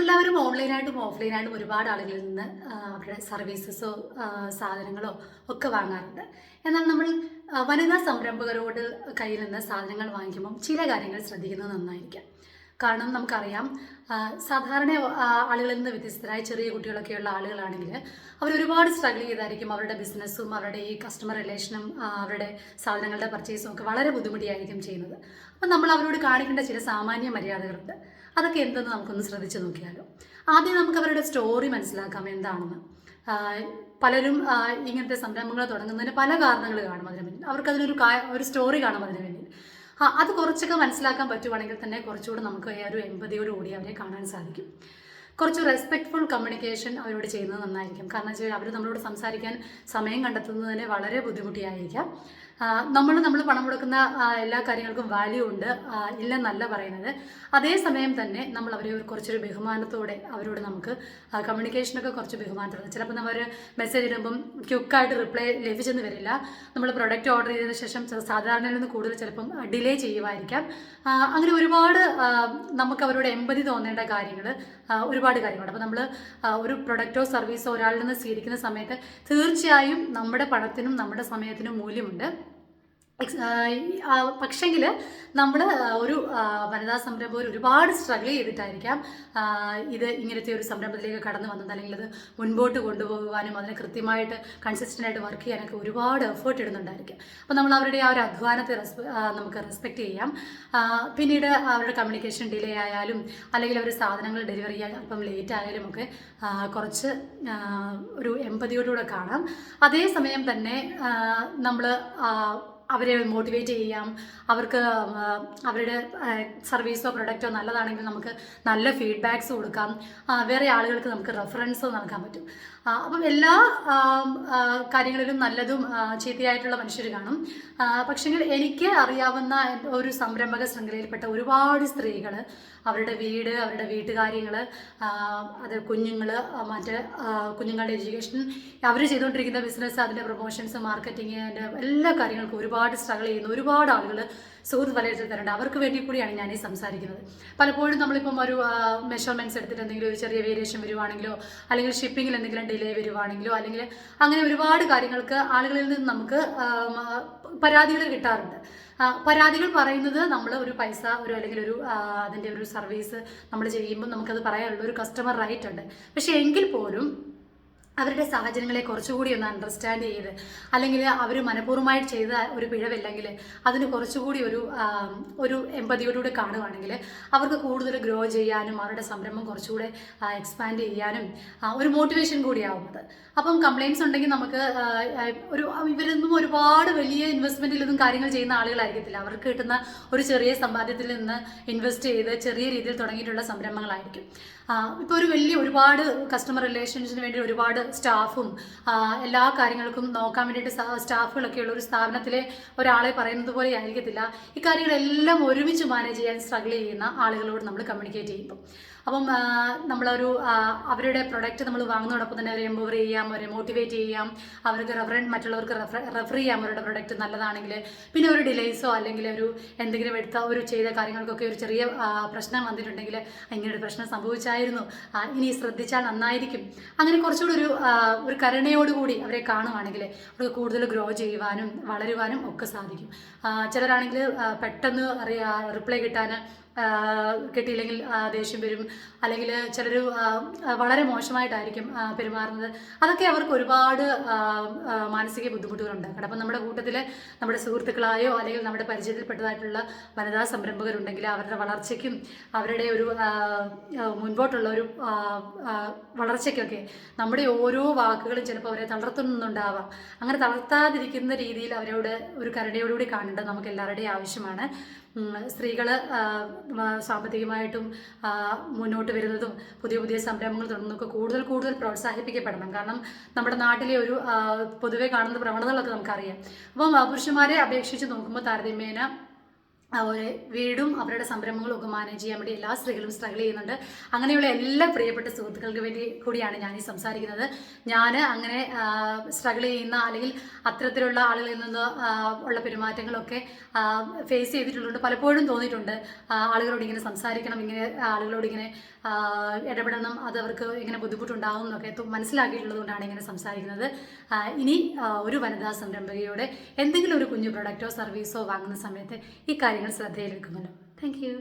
എല്ലാവരും ഓൺലൈനായിട്ടും ഓഫ്ലൈനായിട്ടും ഒരുപാട് ആളുകളിൽ നിന്ന് അവരുടെ സർവീസസോ സാധനങ്ങളോ ഒക്കെ വാങ്ങാറുണ്ട്. എന്നാൽ നമ്മൾ വനിതാ സംരംഭകരോട് കയ്യിൽ നിന്ന് സാധനങ്ങൾ വാങ്ങിക്കുമ്പം ചില കാര്യങ്ങൾ ശ്രദ്ധിക്കുന്നത് നന്നായിരിക്കാം. കാരണം നമുക്കറിയാം. സാധാരണ ആളുകളിൽ നിന്ന് വ്യത്യസ്തരായ ചെറിയ കുട്ടികളൊക്കെയുള്ള ആളുകളാണെങ്കിൽ അവർ ഒരുപാട് സ്ട്രഗിൾ ചെയ്തായിരിക്കും അവരുടെ ബിസിനസ്സും അവരുടെ ഈ കസ്റ്റമർ റിലേഷനും അവരുടെ സാധനങ്ങളുടെ പർച്ചേസും ഒക്കെ വളരെ ബുദ്ധിമുട്ടിയായിരിക്കും ചെയ്യുന്നത്. അപ്പം നമ്മൾ അവരോട് കാണിക്കേണ്ട ചില സാമാന്യ മര്യാദകളുണ്ട്. അതൊക്കെ എന്തെന്ന് നമുക്കൊന്ന് ശ്രദ്ധിച്ചു നോക്കിയാലോ. ആദ്യം നമുക്ക് അവരുടെ സ്റ്റോറി മനസ്സിലാക്കാം എന്താണെന്ന്. പലരും ഇങ്ങനത്തെ സംരംഭങ്ങൾ തുടങ്ങുന്നതിന് പല കാരണങ്ങൾ കാണും അതിന് പിന്നിൽ. അവർക്കതിനൊരു കാ- ഒരു സ്റ്റോറി കാണും അതിന് അത് കുറച്ചൊക്കെ മനസ്സിലാക്കാൻ പറ്റുവാണെങ്കിൽ തന്നെ കുറച്ചുകൂടെ നമുക്ക് ഒരു കൂടി അവരെ കാണാൻ സാധിക്കും. കുറച്ച് റെസ്പെക്ട്ഫുൾ കമ്മ്യൂണിക്കേഷൻ അവരോട് ചെയ്യുന്നത് നന്നായിരിക്കും. കാരണം വെച്ചാൽ അവർ നമ്മളോട് സംസാരിക്കാൻ സമയം കണ്ടെത്തുന്നതിന് വളരെ ബുദ്ധിമുട്ടിയായിരിക്കാം. നമ്മൾ നമ്മൾ പണം കൊടുക്കുന്ന എല്ലാ കാര്യങ്ങൾക്കും വാല്യൂ ഉണ്ട്. ഇല്ലെന്നല്ല പറയുന്നത്. അതേസമയം തന്നെ നമ്മൾ അവരെ ഒരു കുറച്ചൊരു ബഹുമാനത്തോടെ അവരോട് നമുക്ക് കമ്മ്യൂണിക്കേഷനൊക്കെ കുറച്ച് ബഹുമാനത്തോടെ. ചിലപ്പോൾ നമ്മൾ മെസ്സേജ് ഇടുമ്പം ക്യുക്കായിട്ട് റിപ്ലൈ ലഭിച്ചെന്ന് വരില്ല. നമ്മൾ പ്രൊഡക്റ്റ് ഓർഡർ ചെയ്തതിന് ശേഷം സാധാരണയിൽ നിന്ന് കൂടുതൽ ചിലപ്പം ഡിലേ ചെയ്യുമായിരിക്കാം. അങ്ങനെ ഒരുപാട് നമുക്ക് അവരോട് എമ്പതി തോന്നേണ്ട കാര്യങ്ങൾ ഒരുപാട് കാര്യങ്ങളുണ്ട്. അപ്പോൾ നമ്മൾ ഒരു പ്രൊഡക്റ്റോ സർവീസോ ഒരാളിൽ നിന്ന് സ്വീകരിക്കുന്ന സമയത്ത് തീർച്ചയായും നമ്മുടെ പണത്തിനും നമ്മുടെ സമയത്തിനും മൂല്യമുണ്ട്. പക്ഷെങ്കിൽ നമ്മൾ ഒരു വനിതാ സംരംഭം ഒരുപാട് സ്ട്രഗിൾ ചെയ്തിട്ടായിരിക്കാം ഇത് ഇങ്ങനത്തെ ഒരു സംരംഭത്തിലേക്ക് കടന്നു വന്നത്. അല്ലെങ്കിൽ അത് മുൻപോട്ട് കൊണ്ടുപോകുവാനും അതിനെ കൃത്യമായിട്ട് കൺസിസ്റ്റന്റ് ആയിട്ട് വർക്ക് ചെയ്യാനൊക്കെ ഒരുപാട് എഫേർട്ട് ഇടുന്നുണ്ടായിരിക്കും. അപ്പോൾ നമ്മൾ അവരുടെ ആ ഒരു അധ്വാനത്തെ നമുക്ക് റെസ്പെക്റ്റ് ചെയ്യാം. പിന്നീട് അവരുടെ കമ്മ്യൂണിക്കേഷൻ ഡിലേ ആയാലും അല്ലെങ്കിൽ അവർ സാധനങ്ങൾ ഡെലിവറി ചെയ്യാൻ അല്പം ലേറ്റ് ആയാലും ഒക്കെ കുറച്ച് ഒരു എമ്പതിയോടുകൂടെ കാണാം. അതേസമയം തന്നെ നമ്മൾ അവരെ മോട്ടിവേറ്റ് ചെയ്യാം. അവർക്ക് അവരുടെ സർവീസോ പ്രൊഡക്റ്റോ നല്ലതാണെങ്കിൽ നമുക്ക് നല്ല ഫീഡ്ബാക്സ് കൊടുക്കാം. വേറെ ആളുകൾക്ക് നമുക്ക് റെഫറൻസ് നൽകാൻ പറ്റും. അപ്പം എല്ലാ കാര്യങ്ങളിലും നല്ലതും ചീത്തയായിട്ടുള്ള മനുഷ്യർ കാണും. പക്ഷേങ്കിൽ എനിക്ക് അറിയാവുന്ന ഒരു സംരംഭക ശൃംഖലയിൽപ്പെട്ട ഒരുപാട് സ്ത്രീകൾ അവരുടെ വീട് അവരുടെ വീട്ടുകാര്യങ്ങൾ അത് കുഞ്ഞുങ്ങൾ മറ്റ് കുഞ്ഞുങ്ങളുടെ എഡ്യൂക്കേഷൻ അവർ ചെയ്തുകൊണ്ടിരിക്കുന്ന ബിസിനസ് അതിന്റെ പ്രൊമോഷൻസ് മാർക്കറ്റിംഗ് എല്ലാ കാര്യങ്ങൾക്കും ഒരുപാട് സ്ട്രഗിൾ ചെയ്യുന്ന. ഒരുപാട് ആളുകൾ സുഹൃത്ത് വലയത്തിൽ തരുന്നുണ്ട് അവർക്ക് വേണ്ടി കൂടിയാണ് ഞാൻ ഈ സംസാരിക്കുന്നത്. പലപ്പോഴും നമ്മളിപ്പം ഒരു മെഷർമെന്റ്സ് എടുത്തിട്ട് എന്തെങ്കിലും ഒരു ചെറിയ വേരിയേഷൻ വരുവാണെങ്കിലോ അല്ലെങ്കിൽ ഷിപ്പിങ്ങിൽ എന്തെങ്കിലും ഡിലേ വരുവാണെങ്കിലോ അല്ലെങ്കിൽ അങ്ങനെ ഒരുപാട് കാര്യങ്ങൾക്ക് ആളുകളിൽ നിന്ന് നമുക്ക് പരാതികൾ കിട്ടാറുണ്ട്. പരാതികൾ പറയുന്നത് നമ്മൾ ഒരു പൈസ ഒരു അല്ലെങ്കിൽ ഒരു അതിന്റെ ഒരു സർവീസ് നമ്മൾ ചെയ്യുമ്പോൾ നമുക്കത് പറയാനുള്ള ഒരു കസ്റ്റമർ റൈറ്റ് ഉണ്ട്. പക്ഷേ എങ്കിൽ പോലും അവരുടെ സാഹചര്യങ്ങളെ കുറച്ചുകൂടി ഒന്ന് അണ്ടർസ്റ്റാൻഡ് ചെയ്ത് അല്ലെങ്കിൽ അവർ മനഃപൂർവമായിട്ട് ചെയ്ത ഒരു പിഴവില്ലെങ്കിൽ അതിന് കുറച്ചുകൂടി ഒരു ഒരു എമ്പതിയോടുകൂടി കാണുവാണെങ്കിൽ അവർക്ക് കൂടുതൽ ഗ്രോ ചെയ്യാനും അവരുടെ സംരംഭം കുറച്ചുകൂടെ എക്സ്പാൻഡ് ചെയ്യാനും ഒരു മോട്ടിവേഷൻ കൂടിയാവും അത്. അപ്പം കംപ്ലയിൻസ് ഉണ്ടെങ്കിൽ നമുക്ക് ഒരു ഇവരൊന്നും ഒരുപാട് വലിയ ഇൻവെസ്റ്റ്മെന്റിലൊന്നും കാര്യങ്ങൾ ചെയ്യുന്ന ആളുകളായിരിക്കത്തില്ല. അവർക്ക് കിട്ടുന്ന ഒരു ചെറിയ സമ്പാദ്യത്തിൽ നിന്ന് ഇൻവെസ്റ്റ് ചെയ്ത് ചെറിയ രീതിയിൽ തുടങ്ങിയിട്ടുള്ള സംരംഭങ്ങളായിരിക്കും. ഇപ്പോൾ ഒരു വലിയ ഒരുപാട് കസ്റ്റമർ റിലേഷൻസിന് വേണ്ടി ഒരുപാട് സ്റ്റാഫും എല്ലാ കാര്യങ്ങൾക്കും നോക്കാൻ വേണ്ടിയിട്ട് സ്റ്റാഫുകളൊക്കെ ഉള്ള ഒരു സ്ഥാപനത്തിലെ ഒരാളെ പറയുന്നത് പോലെ ആയിരിക്കത്തില്ല. ഇക്കാര്യങ്ങളെല്ലാം കാര്യങ്ങളെല്ലാം ഒരുമിച്ച് മാനേജ് ചെയ്യാൻ സ്ട്രഗിൾ ചെയ്യുന്ന ആളുകളോട് നമ്മൾ കമ്മ്യൂണിക്കേറ്റ് ചെയ്യുമ്പോൾ അപ്പം നമ്മളൊരു അവരുടെ പ്രൊഡക്റ്റ് നമ്മൾ വാങ്ങുന്നതോടൊപ്പം തന്നെ അവരെ എംപവർ ചെയ്യാം അവരെ മോട്ടിവേറ്റ് ചെയ്യാം അവർക്ക് റെഫറൻ മറ്റുള്ളവർക്ക് റെഫർ റെഫർ ചെയ്യാം അവരുടെ പ്രൊഡക്റ്റ് നല്ലതാണെങ്കിൽ. പിന്നെ ഒരു ഡിലേസോ അല്ലെങ്കിൽ ഒരു എന്തെങ്കിലും എടുത്ത ഒരു ചെയ്ത കാര്യങ്ങൾക്കൊക്കെ ഒരു ചെറിയ പ്രശ്നം വന്നിട്ടുണ്ടെങ്കിൽ ഇങ്ങനെ ഒരു പ്രശ്നം സംഭവിച്ചായിരുന്നു. ഇനി ശ്രദ്ധിച്ചാൽ നന്നായിരിക്കും. അങ്ങനെ കുറച്ചുകൂടി ഒരു ഒരു കരുണയോടുകൂടി അവരെ കാണുവാണെങ്കിൽ അവർക്ക് കൂടുതൽ ഗ്രോ ചെയ്യുവാനും വളരുവാനും ഒക്കെ സാധിക്കും. ചിലരാണെങ്കിൽ പെട്ടെന്ന് അറിയാ റിപ്ലൈ കിട്ടാൻ കിട്ടിയില്ലെങ്കിൽ ദേഷ്യം വരും. അല്ലെങ്കിൽ ചിലർ വളരെ മോശമായിട്ടായിരിക്കും പെരുമാറുന്നത്. അതൊക്കെ അവർക്ക് ഒരുപാട് മാനസിക ബുദ്ധിമുട്ടുകൾ ബുദ്ധിമുട്ടുകളുണ്ട് അപ്പം നമ്മുടെ കൂട്ടത്തിൽ നമ്മുടെ സുഹൃത്തുക്കളായോ അല്ലെങ്കിൽ നമ്മുടെ പരിചയത്തിൽപ്പെട്ടതായിട്ടുള്ള വനിതാ സംരംഭകരുണ്ടെങ്കിൽ അവരുടെ വളർച്ചയ്ക്കും അവരുടെ ഒരു മുൻപോട്ടുള്ള ഒരു വളർച്ചയ്ക്കൊക്കെ നമ്മുടെ ഓരോ വാക്കുകളും ചിലപ്പോൾ അവരെ തളർത്തുന്നുണ്ടാവാം. അങ്ങനെ തളർത്താതിരിക്കുന്ന രീതിയിൽ അവരോട് ഒരു കരുണയോടുകൂടി കാണേണ്ടത് നമുക്ക് എല്ലാവരുടെയും ആവശ്യമാണ് സ്ത്രീകൾ സാമ്പത്തികമായിട്ടും മുന്നോട്ട് വരുന്നതും പുതിയ പുതിയ സംരംഭങ്ങൾ തുടങ്ങുന്നതൊക്കെ കൂടുതൽ കൂടുതൽ പ്രോത്സാഹിപ്പിക്കപ്പെടണം. കാരണം നമ്മുടെ നാട്ടിലെ ഒരു പൊതുവെ കാണുന്ന പ്രവണതകളൊക്കെ നമുക്കറിയാം. അപ്പം പുരുഷന്മാരെ അപേക്ഷിച്ച് നോക്കുമ്പോൾ താരതമ്യേന അവരെ വീടും അവരുടെ സംരംഭങ്ങളും ഒക്കെ മാനേജ് ചെയ്യാൻ വേണ്ടി എല്ലാ സ്ത്രീകളും സ്ട്രഗിൾ ചെയ്യുന്നുണ്ട്. അങ്ങനെയുള്ള എല്ലാ പ്രിയപ്പെട്ട സുഹൃത്തുക്കൾക്ക് വേണ്ടി കൂടിയാണ് ഞാൻ ഈ സംസാരിക്കുന്നത്. ഞാൻ അങ്ങനെ സ്ട്രഗിൾ ചെയ്യുന്ന അല്ലെങ്കിൽ അത്തരത്തിലുള്ള ആളുകളിൽ നിന്ന് ഉള്ള പെരുമാറ്റങ്ങളൊക്കെ ഫേസ് ചെയ്തിട്ടുള്ളത് പലപ്പോഴും തോന്നിയിട്ടുണ്ട്. ആളുകളോട് ഇങ്ങനെ സംസാരിക്കണം ഇങ്ങനെ ആളുകളോട് ഇങ്ങനെ ഇടപെടണം അത് അവർക്ക് ഇങ്ങനെ ബുദ്ധിമുട്ടുണ്ടാകും എന്നൊക്കെ മനസ്സിലാക്കിയിട്ടുള്ളതുകൊണ്ടാണ് ഇങ്ങനെ സംസാരിക്കുന്നത്. ഇനി ഒരു വനിതാ സംരംഭകയോടെ എന്തെങ്കിലും ഒരു കുഞ്ഞു പ്രൊഡക്റ്റോ സർവീസോ വാങ്ങുന്ന സമയത്ത് ഈ കാര്യങ്ങൾ ശ്രദ്ധയിൽ വെക്കുമല്ലോ താങ്ക് യു